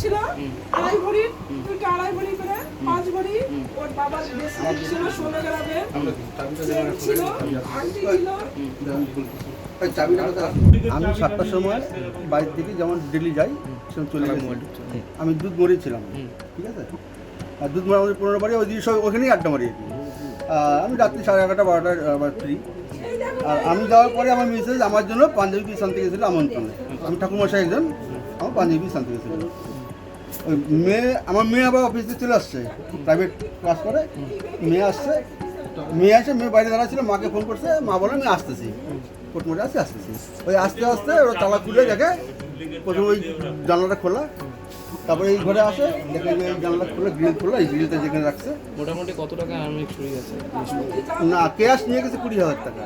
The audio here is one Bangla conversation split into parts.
ছিল? আড়াই ভরি? দুইটা আড়াই ভরি করে? পাঁচ ভরি? ওর বাবার ব্রেসলেট ছিল ষোলো গ্রামের ছিল। আংটি ছিল। আমি সাতটার সময় বাড়ির থেকে যেমন ডেলি যাই সেরকম চলে গেছি। আমি দুধ মরেছিলাম ঠিক আছে? আর দুধ মরা আমাদের পনেরো বাড়ি ওই দিকে সব ওখানেই আড্ডা মারি আমি রাত্রি সাড়ে এগারোটা বারোটার আবার ফ্রি আর আমি যাওয়ার পরে আমার মিসেস আমার জন্য পাঞ্জাবি পিস আনতে গেছিল আমন্ত্রণে। আমি ঠাকুরমশাই একজন আমার পাঞ্জাবি পিস আনতে গেছিল। মেয়ে আমার মেয়ে আবার অফিসে চলে আসছে। প্রাইভেট ক্লাস করে। মেয়ে আসছে। মেয়ে আসে মেয়ে বাইরে দাঁড়া ছিল মাকে ফোন করছে মা বলে আমি আসতেছি। কোটমোটে আসছে আসতেছি। ওই আস্তে আস্তে ওরা তালা খুলে দেখে প্রথমে ওই জানলাটা খোলা। তারপরে এই ঘরে আসে দেখে যে এই জানলা খোলা গ্রিল খোলা এই গ্রিলটা যেখানে রাখছে। মোটামুটি কত টাকা আর্মিক চুরি গেছে না ক্যাশ নিয়ে গেছে কুড়ি হাজার টাকা।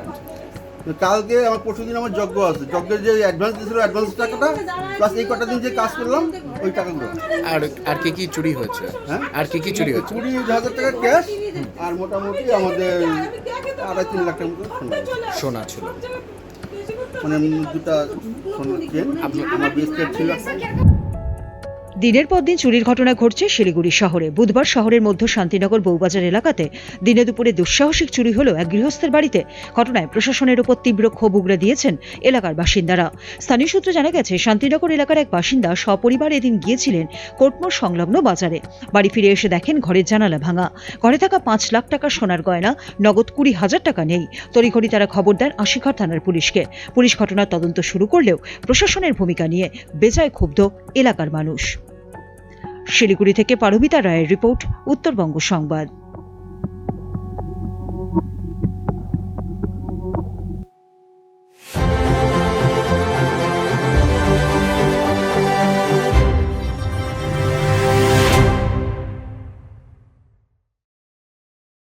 কালকে আমার পরশু দিন আমার যজ্ঞ আছে। যজ্ঞের যে অ্যাডভান্স দিয়েছিল অ্যাডভান্স টাকাটা প্লাস এই কটা দিন যে কাজ করলাম ওই টাকাগুলো। আর আর কি কি চুরি হয়েছে? হ্যাঁ? আর কি কি চুরি হয়েছে? কুড়ি হাজার টাকা ক্যাশ আর মোটামুটি আমাদের আড়াই তিন লাখ টাকার মতো সোনা। সোনা ছিল। মানে দুটা সোনার চেন আমার বিস্কেট ছিল। দিনের পর দিন চুরির ঘটনা ঘটছে শিলিগুড়ি শহরে। বুধবার শহরের মধ্য শান্তিনগর বউবাজার এলাকাতে দিনে দুপুরে দুঃসাহসিক চুরি হলো এক গৃহস্থের বাড়িতে ঘটনায় প্রশাসনের উপর তীব্র ক্ষোভ উগড়ে দিয়েছেন এলাকার বাসিন্দারা। স্থানীয় সূত্রে জানা গেছে, শান্তিনগর এলাকার এক বাসিন্দা সপরিবার এদিন গিয়েছিলেন কোটমোড় সংলগ্ন বাজারে। বাড়ি ফিরে এসে দেখেন ঘরের জানালা ভাঙা। ঘরে থাকা পাঁচ লাখ টাকার সোনার গয়না, নগদ কুড়ি হাজার টাকা নেই। তড়িঘড়ি তারা খবর দেন আশিঘর থানার পুলিশকে। পুলিশ ঘটনার তদন্ত শুরু করলেও প্রশাসনের ভূমিকা নিয়ে বেজায় ক্ষুব্ধ এলাকার মানুষ। শিলিগুড়ি থেকে পারমিতা রায়ের রিপোর্ট উত্তরবঙ্গ সংবাদ।